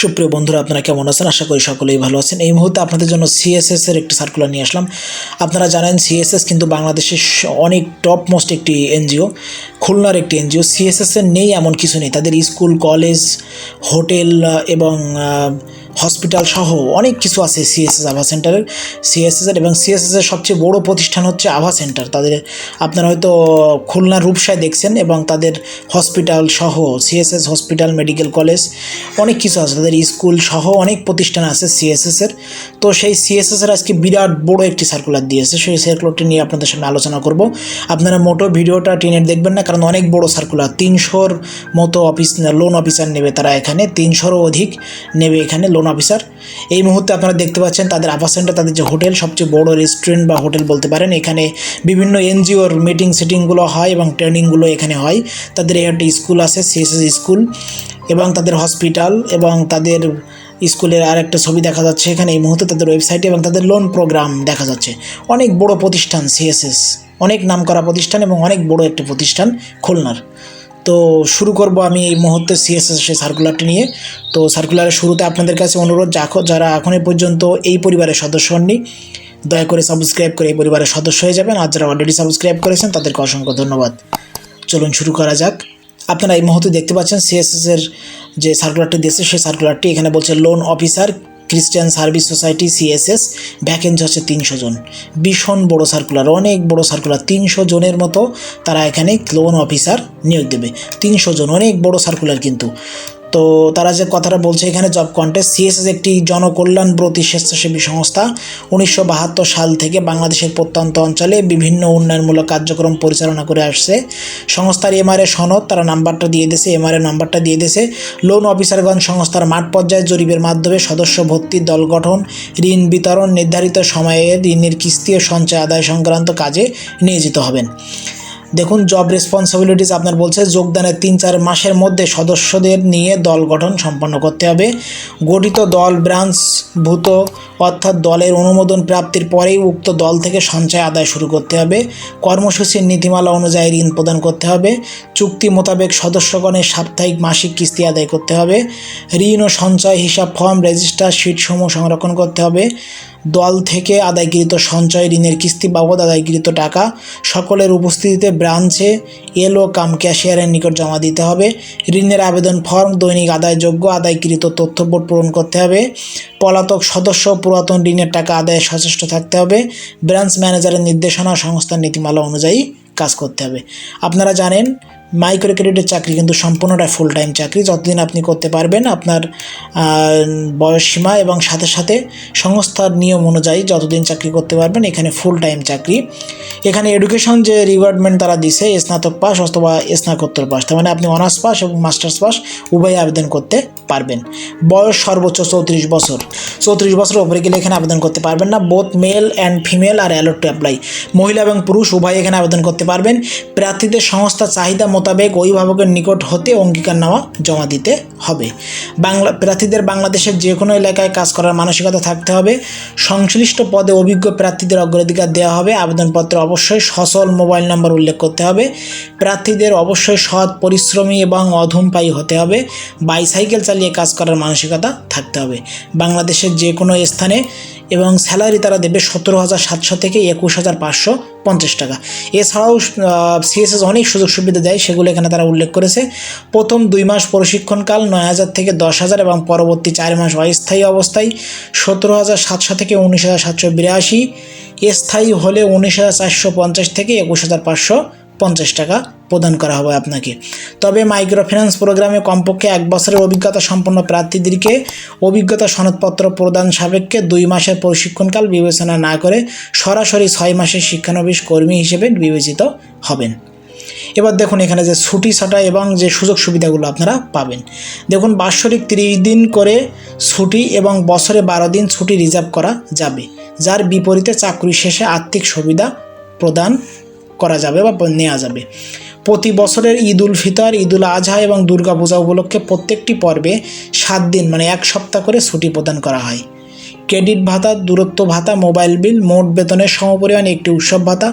সুপ্রিয় বন্ধুরা, আপনারা কেমন আছেন? আশা করি সকলেই ভালো আছেন। এই মুহূর্তে আপনাদের জন্য সিএসএস এর একটি সার্কুলার নিয়ে আসলাম। আপনারা জানেন সিএসএস কিন্তু বাংলাদেশের অনেক টপ মোস্ট একটি এনজিও খুলনার একটি এনজিও সিএসএস এর নেই এমন কিছু নেই। তাদের স্কুল, কলেজ, হোটেল এবং হসপিটাল সহ অনেক কিছু আছে সিএসএস আভা সেন্টারের। সিএসএস এর এবং সিএসএস এর সবচেয়ে বড় প্রতিষ্ঠান হচ্ছে আভা সেন্টার। তাদের আপনারা হয়তো খুলনা রূপসায় দেখছেন এবং তাদের হসপিটাল সহ সিএসএস হসপিটাল, মেডিকেল কলেজ অনেক কিছু আছে। তাদের স্কুল সহ অনেক প্রতিষ্ঠান আছে সিএসএসের তো সেই সিএসএসের আজকে বিরাট বড় একটি সার্কুলার দিয়েছে। সেই সার্কুলারটি নিয়ে আপনাদের সামনে আলোচনা করব। আপনারা মোটো ভিডিওটা টেনে দেখবেন না, কারণ অনেক বড় সার্কুলার তিনশোর মতো অফিস লোন অফিসার নেবে তারা এখানে, তিনশোরও অধিক নেবে এখানে লোন অফিসার এই মুহূর্তে আপনারা দেখতে পাচ্ছেন তাদের আবাস সেন্টার তাদের যে হোটেল, সবচেয়ে বড় রেস্টুরেন্ট বা হোটেল বলতে পারেন, এখানে বিভিন্ন এনজিওর মিটিং সিটিংগুলো হয় এবং ট্রেনিংগুলো এখানে হয়। তাদের একটা স্কুল আছে সিএসএস স্কুল এবং তাদের হসপিটাল এবং তাদের স্কুলের আর একটা ছবি দেখা যাচ্ছে এখানে। এই মুহূর্তে তাদের ওয়েবসাইটে এবং তাদের লোন প্রোগ্রাম দেখা যাচ্ছে। অনেক বড় প্রতিষ্ঠান সিএসএস অনেক নামকরা প্রতিষ্ঠান এবং অনেক বড় একটা প্রতিষ্ঠান খুলনার। তো শুরু করব আমি এই মুহূর্তে সিএসএস সেই সার্কুলারটি নিয়ে। তো সার্কুলারের শুরুতে আপনাদের কাছে অনুরোধ যাখো- যারা এখনই পর্যন্ত এই পরিবারের সদস্য হননি, দয়া করে সাবস্ক্রাইব করে এই পরিবারের সদস্য হয়ে যাবেন। আর যারা অলরেডি সাবস্ক্রাইব করেছেন, তাদেরকে অসংখ্য ধন্যবাদ। চলুন শুরু করা যাক। আপনারা এই মুহূর্তে দেখতে পাচ্ছেন সিএসএসের যে সার্কুলারটি দিয়েছে, সেই সার্কুলারটি এখানে বলছে loan officer Christian service society CSS vacancy হচ্ছে তিনশো জন। ভীষণ বড় সার্কুলার অনেক বড় সার্কুলার তিনশো জনের মতো তারা এখানে লোন অফিসার নিয়োগ দেবে। তিনশো জন, অনেক বড় সার্কুলার কিন্তু। তো তারা যে কথাটা বলছে, এখানে জব কন্টেস্ট সিএসএস একটি জনকল্যাণব্রতী স্বেচ্ছাসেবী সংস্থা। উনিশশো বাহাত্তর সাল থেকে বাংলাদেশের প্রত্যন্ত অঞ্চলে বিভিন্ন উন্নয়নমূলক কার্যক্রম পরিচালনা করে আসছে। সংস্থার এমআরএ সনদ, তারা নাম্বারটা দিয়ে দেশে দিয়েছে এমআরএ নাম্বারটা দিয়ে দিয়েছে। লোন অফিসারগণ সংস্থার মাঠ পর্যায়ে জরিপের মাধ্যমে সদস্য ভর্তি দল গঠন, ঋণ বিতরণ নির্ধারিত সময়ে ঋণের কিস্তি ও সঞ্চয় আদায় সংক্রান্ত কাজে নিয়োজিত হবেন। দেখুন জব রেসপন্সিবিলিটিস আপনার বলছে, যোগদানের তিন চার মাসের মধ্যে সদস্যদের নিয়ে দল গঠন সম্পন্ন করতে হবে। গঠিত দল ব্রাঞ্চভূত অর্থাৎ দলের অনুমোদন প্রাপ্তির পরেই উক্ত দল থেকে সঞ্চয় আদায় শুরু করতে হবে। কর্মসূচির নীতিমালা অনুযায়ী ঋণ প্রদান করতে হবে। চুক্তি মোতাবেক সদস্যগণের সাপ্তাহিক মাসিক কিস্তি আদায় করতে হবে। ঋণ ও সঞ্চয় হিসাব ফর্ম রেজিস্টার শিটসমূহ সংরক্ষণ করতে হবে। দল থেকে আদায়কৃত সঞ্চয়, ঋণের কিস্তি বাবদ আদায়কৃত টাকা সকলের উপস্থিতিতে ব্রাঞ্চে এলও কাম ক্যাশিয়ারের নিকট জমা দিতে হবে। ঋণের আবেদন ফর্ম, দৈনিক আদায়যোগ্য আদায়কৃত তথ্যবোর্ড পূরণ করতে হবে। পলাতক সদস্য, পুরাতন ঋণের টাকা আদায়ে সচেষ্ট থাকতে হবে। ব্রাঞ্চ ম্যানেজারের নির্দেশনা সংস্থার নীতিমালা অনুযায়ী কাজ করতে হবে। আপনারা জানেন মাইক্রো ক্রেডিটের চাকরি কিন্তু সম্পূর্ণটা ফুল টাইম চাকরি। যতদিন আপনি করতে পারবেন আপনার আহ, বয়স সীমা এবং সাথে সাথে সংস্থার নিয়ম অনুযায়ী যতদিন চাকরি করতে পারবেন এখানে ফুল টাইম চাকরি। এখানে এডুকেশন যে রিকোয়ারমেন্ট তারা দিছে স্নাতক পাস অথবা স্নাতকোত্তর পাস তার মানে আপনি অনার্স পাস এবং মাস্টার্স পাস উভয় আবেদন করতে পারবেন। বয়স সর্বোচ্চ চৌত্রিশ বছর। চৌত্রিশ বছর ওপরে গেলে এখানে আবেদন করতে পারবেন না। বোথ মেল অ্যান্ড ফিমেল আর অ্যালোট টু অ্যাপ্লাই মহিলা এবং পুরুষ উভয় এখানে আবেদন করতে পারবেন। প্রার্থীদের সংস্থা চাহিদা মোতাবেক অভিভাবকের নিকট হতে অঙ্গীকার অঙ্গীকারনামা জমা দিতে হবে। বাংলা প্রার্থীদের বাংলাদেশের যে কোনো এলাকায় কাজ করার মানসিকতা থাকতে হবে। সংশ্লিষ্ট পদে অভিজ্ঞ প্রার্থীদের অগ্রাধিকার দেওয়া হবে। আবেদনপত্রে অবশ্যই সচল মোবাইল নম্বর উল্লেখ করতে হবে। প্রার্থীদের অবশ্যই সৎ, পরিশ্রমী এবং অধমপায়ী হতে হবে। বাইসাইকেল চালিয়ে কাজ করার মানসিকতা থাকতে হবে। বাংলাদেশের যে কোনো স্থানে এবং স্যালারি তারা দেবে সতেরো হাজার সাতশো থেকে একুশ হাজার পাঁচশো পঞ্চাশ টাকা। এছাড়াও সিএসএস অনেক সুযোগ সুবিধা দেয়, সেগুলো এখানে তারা উল্লেখ করেছে। প্রথম দুই মাস প্রশিক্ষণকাল নয় হাজার থেকে দশ হাজার এবং পরবর্তী চার মাস অস্থায়ী অবস্থায় সতেরো হাজার সাতশো থেকে উনিশ হাজার সাতশো বিরাশি। স্থায়ী হলে উনিশ হাজার চারশো পঞ্চাশ থেকে একুশ হাজার পাঁচশো পঞ্চাশ টাকা প্রদান করা হবে আপনাকে। তবে মাইক্রো ফিন্যান্স প্রোগ্রামে কমপক্ষে এক বছরের অভিজ্ঞতা সম্পন্ন প্রার্থীদেরকে অভিজ্ঞতা সনদপত্র প্রদান সাপেক্ষে দুই মাসের প্রশিক্ষণকাল বিবেচনা না করে সরাসরি ছয় মাসের শিক্ষানবিশ কর্মী হিসেবে বিবেচিত হবেন। এবার দেখুন এখানে যে ছুটি, ছাটা এবং যে সুযোগ সুবিধাগুলো আপনারা পাবেন। দেখুন, বাৎসরিক তিরিশ দিন করে ছুটি এবং বছরে বারো দিন ছুটি রিজার্ভ করা যাবে, যার বিপরীতে চাকরি শেষে আর্থিক সুবিধা প্রদান করা যাবে বা নেওয়া যাবে। প্রতি বছরের ঈদ উল ফিতর, ঈদ উল আজহা এবং দুর্গাপূজা উপলক্ষে প্রত্যেকটি পর্বে সাত দিন মানে এক সপ্তাহ করে ছুটি প্রদান করা হয়। ক্রেডিট ভাতা, দূরত্ব ভাতা, মোবাইল বিল, মোট বেতনের সমপরিমাণ একটি উৎসব ভাতা,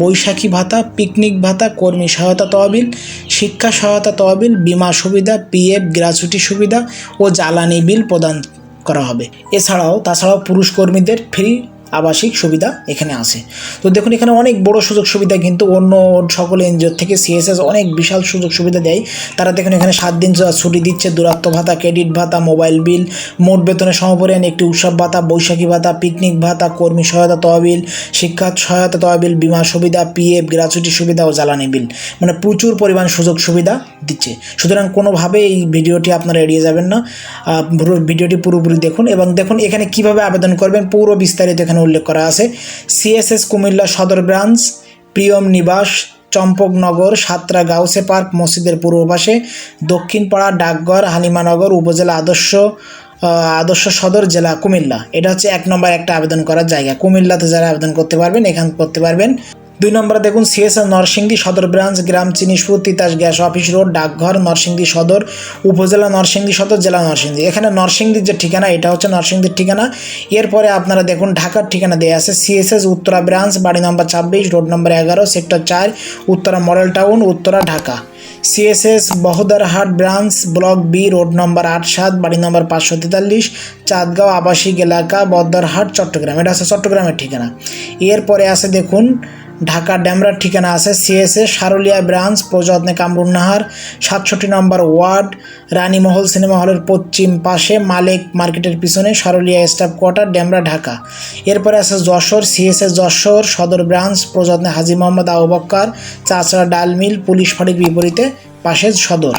বৈশাখী ভাতা, পিকনিক ভাতা, কর্মী সহায়তা তহবিল, শিক্ষা সহায়তা তহবিল, বিমা সুবিধা, পিএফ গ্র্যাচুইটি সুবিধা ও জ্বালানি বিল প্রদান করা হবে। এছাড়াও, তাছাড়াও পুরুষ কর্মীদের ফ্রি আবাসিক সুবিধা এখানে আছে। তো দেখুন, এখানে অনেক বড় সুযোগ সুবিধা কিন্তু অন্য সকল এনজিওর থেকে সিএসএস অনেক বিশাল সুযোগ সুবিধা দেয়। তারা দেখুন, এখানে সাত দিন ছুটি দিচ্ছে, দূরত্ব ভাতা, ক্রেডিট ভাতা, মোবাইল বিল, মোট বেতনের সমপরিমাণ একটি উৎসব ভাতা, বৈশাখী ভাতা, পিকনিক ভাতা, কর্মী সহায়তা তহবিল, শিক্ষা সহায়তা তহবিল, বিমা সুবিধা, পিএফ গ্রাচুটি সুবিধা ও জ্বালানি বিল। মানে প্রচুর পরিমাণ সুযোগ সুবিধা দিচ্ছে। সুতরাং কোনোভাবে এই ভিডিওটি আপনারা এড়িয়ে যাবেন না। ভিডিওটি পুরোপুরি দেখুন এবং দেখুন, এখানে কীভাবে আবেদন করবেন, পুরো বিস্তারিত এখানে উল্লেখ করা আছে। সিএসএস কুমিল্লা সদর ব্রাঞ্চ, প্রিয়ম নিবাস, চম্পকনগর, সাতরা গাউসে পার্ক, মসজিদের পূর্ব পাশে দক্ষিণ পাড়া ডাকঘর, হালিমানগর উপজেলা আদর্শ আদর্শ সদর জেলা কুমিল্লা। এটা হচ্ছে এক নম্বর একটা আবেদন করার জায়গা। কুমিল্লাতে যারা আবেদন করতে পারবেন, এখান করতে পারবেন। দুই নম্বরে দেখুন সিএসএস নরসিংদী সদর ব্রাঞ্চ, গ্রাম Chinishpur, Titas gas office road, ডাকঘর, নরসিংদী সদর, উপজেলা নরসিংদী সদর, জেলা নরসিংদী। এখানে নরসিংদীর যে ঠিকানা, এটা হচ্ছে নরসিংদীর ঠিকানা। এরপরে আপনারা দেখুন, ঢাকার ঠিকানা দেওয়া আছে সিএসএস উত্তরা ব্রাঞ্চ, বাড়ি নম্বর ছাব্বিশ, রোড নম্বর এগারো, সেক্টর চার, Uttara model town, Uttara Dhaka. CSS Bahaddarhat branch, block B road number আট সাত, বাড়ি নম্বর পাঁচশো তেতাল্লিশ, চাঁদগাঁও আবাসিক এলাকা বদ্দারহাট চট্টগ্রাম। এটা আছে চট্টগ্রামের ঠিকানা। এরপরে আছে দেখুন ঢাকা ড্যামরার ঠিকানা আছে সিএসএ সারুলিয়া ব্রাঞ্চ প্রযত্নে কামরুন্নাহার সাতষট্টি নম্বর ওয়ার্ড, রানীমহল সিনেমা হলের পশ্চিম পাশে মালিক মার্কেটের পিছনে সারুলিয়া স্টাফ কোয়ার্টার, ড্যামরা, ঢাকা। এরপরে আছে যশোর সিএসএ যশোর, সদর ব্রাঞ্চ প্রযত্নে হাজি মোহাম্মদ আবুবক্কর চাচড়া ডালমিল পুলিশ ফাঁড়ির বিপরীতে পাশে সদর।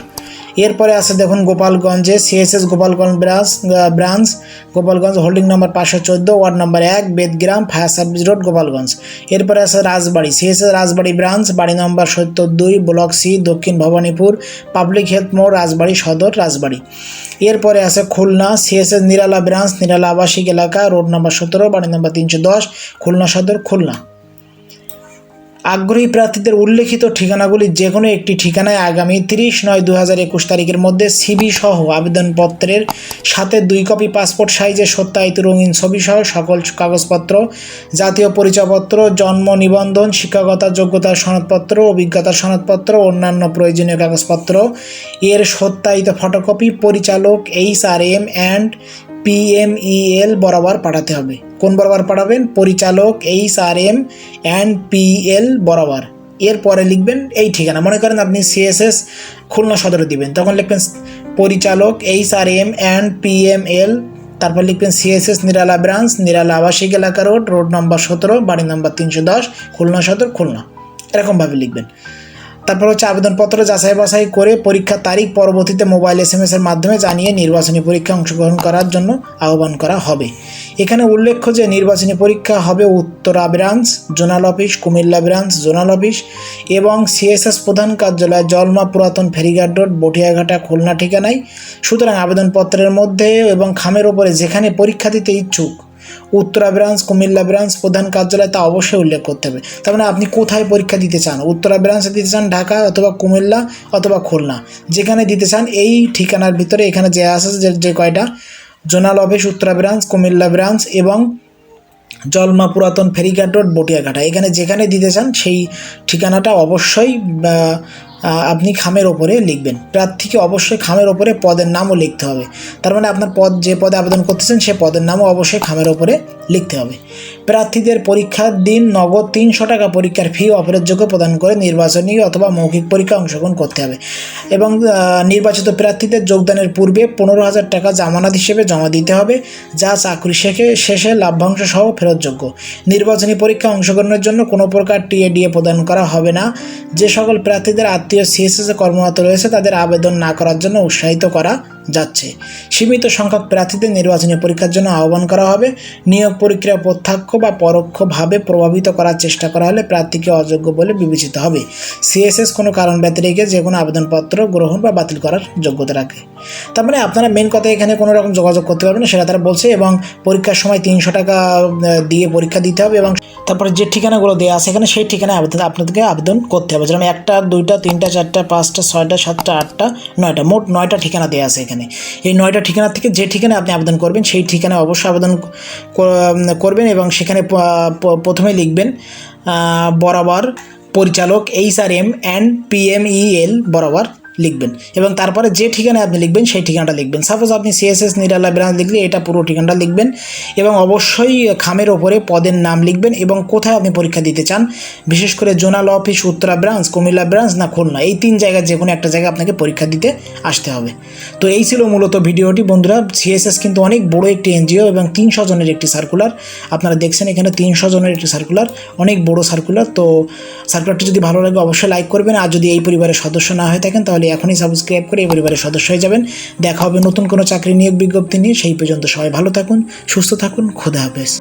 এরপরে আছে দেখুন গোপালগঞ্জে CSS Gopalganj branch branch, Gopalganj holding number পাঁচশো চোদ্দ, ওয়ার্ড নম্বর এক, Bedgram, fire service road, Gopalganj. এরপরে আছে রাজবাড়ি সিএসএস রাজবাড়ি ব্রাঞ্চ, বাড়ি নম্বর সত্তর দুই, ব্লক সি, দক্ষিণ ভবানীপুর, পাবলিক হেলথ মোড়, রাজবাড়ি সদর, রাজবাড়ি। এরপরে আছে খুলনা সিএসএস নিরালা ব্রাঞ্চ, নিরালা আবাসিক এলাকা, রোড নম্বর সতেরো, বাড়ি নম্বর তিনশো দশ, খুলনা সদর, খুলনা। আগ্রহী প্রার্থীদের উল্লেখিত ঠিকানাগুলি যে কোনো একটি ঠিকানায় আগামী তিরিশ নয় দু হাজার একুশ তারিখের মধ্যে সিবি সহ আবেদনপত্রের সাথে দুই কপি পাসপোর্ট সাইজের সত্যায়িত রঙিন ছবি সহ সকল কাগজপত্র, জাতীয় পরিচয়পত্র, জন্ম নিবন্ধন, শিক্ষাগত যোগ্যতার সনদপত্র, অভিজ্ঞতার সনদপত্র, অন্যান্য প্রয়োজনীয় কাগজপত্র। এর সত্যায়িত ফটোকপি পরিচালক, H R M and PMEL বরাবর পাঠাতে হবে। কোন বরাবর পাঠাবেন পরিচালক H R M and PL বরাবর। এরপরে লিখবেন এই ঠিকানা। মনে করেন আপনি সিএসএস খুলনা সদরে দিবেন। তখন লিখবেন পরিচালক H R M and PML তারপর লিখবেন সিএসএস নিরালা ব্রাঞ্চ, নিরালা আবাসিক এলাকা রোড রোড নম্বর সতেরো, বাড়ি নম্বর তিনশো দশ, খুলনা সদর, খুলনা। এরকমভাবে লিখবেন। তারপর হচ্ছে আবেদনপত্র যাচাই বাছাই করে পরীক্ষার তারিখ পরবর্তীতে মোবাইল এস এম এর মাধ্যমে জানিয়ে নির্বাচনী পরীক্ষা অংশগ্রহণ করার জন্য আহ্বান করা হবে। এখানে উল্লেখ্য যে নির্বাচনী পরীক্ষা হবে Uttara branch zonal office, Cumilla branch zonal office এবং সিএসএস প্রধান কার্যালয় জলমা পুরাতন ফেরিঘাট রোড, বটিয়াঘাটা, খুলনা ঠিকানায়। সুতরাং আবেদনপত্রের মধ্যে এবং খামের ওপরে যেখানে পরীক্ষা দিতে ইচ্ছুক, উত্তরা ব্রাঞ্চ কুমিল্লা ব্রাঞ্চ প্রধান কার্যালয় তা অবশ্যই উল্লেখ করতে হবে। তার মানে আপনি কোথায় পরীক্ষা দিতে চান? উত্তরা ব্রাঞ্চে দিতে চান ঢাকা অথবা কুমিল্লা অথবা খুলনা। যেখানে দিতে চান এই ঠিকানার ভিতরে, এখানে যে আছে যে যে কয়টা? Zonal office, Uttara branch, Cumilla branch এবং জলমা পুরাতন ফেরিঘাট রোড, বটিয়াঘাটা। এখানে যেখানে দিতে চান সেই ঠিকানাটা অবশ্যই আপনি খামের ওপরে লিখবেন। প্রার্থীকে অবশ্যই খামের ওপরে পদের নামও লিখতে হবে। তার মানে আপনার পদ, যে পদে আবেদন করতেছেন, সে পদের নামও অবশ্যই খামের ওপরে লিখতে হবে। প্রার্থীদের পরীক্ষার দিন নগদ তিনশো টাকা পরীক্ষার ফি অপরাধযোগ্য প্রদান করে নির্বাচনী অথবা মৌখিক পরীক্ষা অংশগ্রহণ করতে হবে। এবং নির্বাচিত প্রার্থীদের যোগদানের পূর্বে পনেরো হাজার টাকা জামানত হিসেবে জমা দিতে হবে, যা চাকরি শেখে, শেষে লাভ্যাংশ সহ ফেরতযোগ্য। নির্বাচনী পরীক্ষা অংশগ্রহণের জন্য কোনো প্রকার টিএডিএ প্রদান করা হবে না। যে সকল প্রার্থীদের আত্মীয় সিএসএস কর্মরত রয়েছে, তাদের আবেদন না করার জন্য উৎসাহিত করা যাচ্ছে। সীমিত সংখ্যক প্রার্থীদের নির্বাচনী পরীক্ষার জন্য আহ্বান করা হবে। নিয়োগ প্রক্রিয়া প্রত্যক্ষ বা পরোক্ষভাবে প্রভাবিত করার চেষ্টা করা হলে প্রার্থীকে অযোগ্য বলে বিবেচিত হবে। সিএসএস কোনো কারণ ব্যতিরেকে যে কোনো আবেদনপত্র গ্রহণ বা বাতিল করার যোগ্যতা রাখে। তার মানে আপনারা মেন কথা এখানে কোনো রকম যোগাযোগ করতে পারবেন সেটা তারা বলছে এবং পরীক্ষার সময় তিনশো টাকা দিয়ে পরীক্ষা দিতে হবে এবং তারপরে যে ঠিকানাগুলো দেওয়া আছে এখানে সেই ঠিকানায় আবেদন, আপনাদেরকে আবেদন করতে হবে। যেমন একটা, দুইটা, তিনটা, চারটা, পাঁচটা, ছয়টা, সাতটা, আটটা, নয়টা, মোট নয়টা ঠিকানা দেওয়া আছে এখানে। এই নয়টা ঠিকানা থেকে যে ঠিকানায় আপনি আবেদন করবেন, সেই ঠিকানায় অবশ্যই আবেদন করবেন এবং সেখানে প্রথমে লিখবেন বরাবর পরিচালক H R M and PMEL বরাবর। লিখবেন। এবং তারপরে যে ঠিকানায় আপনি লিখবেন, সেই ঠিকানাটা লিখবেন। সাপোজ আপনি সিএসএস নিরালা ব্রাঞ্চ লিখলে এটা পুরো ঠিকানাটা লিখবেন এবং অবশ্যই খামের ওপরে পদের নাম লিখবেন এবং কোথায় আপনি পরীক্ষা দিতে চান। বিশেষ করে zonal office, Uttara branch Cumilla branch না খুলনা, এই তিন জায়গায় যে কোনো একটা জায়গায় আপনাকে পরীক্ষা দিতে আসতে হবে। তো এই ছিল মূলত ভিডিওটি। বন্ধুরা সিএসএস কিন্তু অনেক বড় একটি এনজিও এবং তিনশো জনের একটি সার্কুলার আপনারা দেখছেন এখানে তিনশো জনের একটি সার্কুলার অনেক বড় সার্কুলার তো সার্কুলারটি যদি ভালো লাগে, অবশ্যই লাইক করবেন। আর যদি এই পরিবারের সদস্য না হয়ে থাকেন তাহলে এখনই সাবস্ক্রাইব করে পরিবারের সদস্য হয়ে যাবেন। দেখা হবে নতুন কোনো চাকরি নিয়োগ বিজ্ঞপ্তি নিয়ে। সেই পর্যন্ত সবাই ভালো থাকুন, সুস্থ থাকুন। খোদা হাফেজ।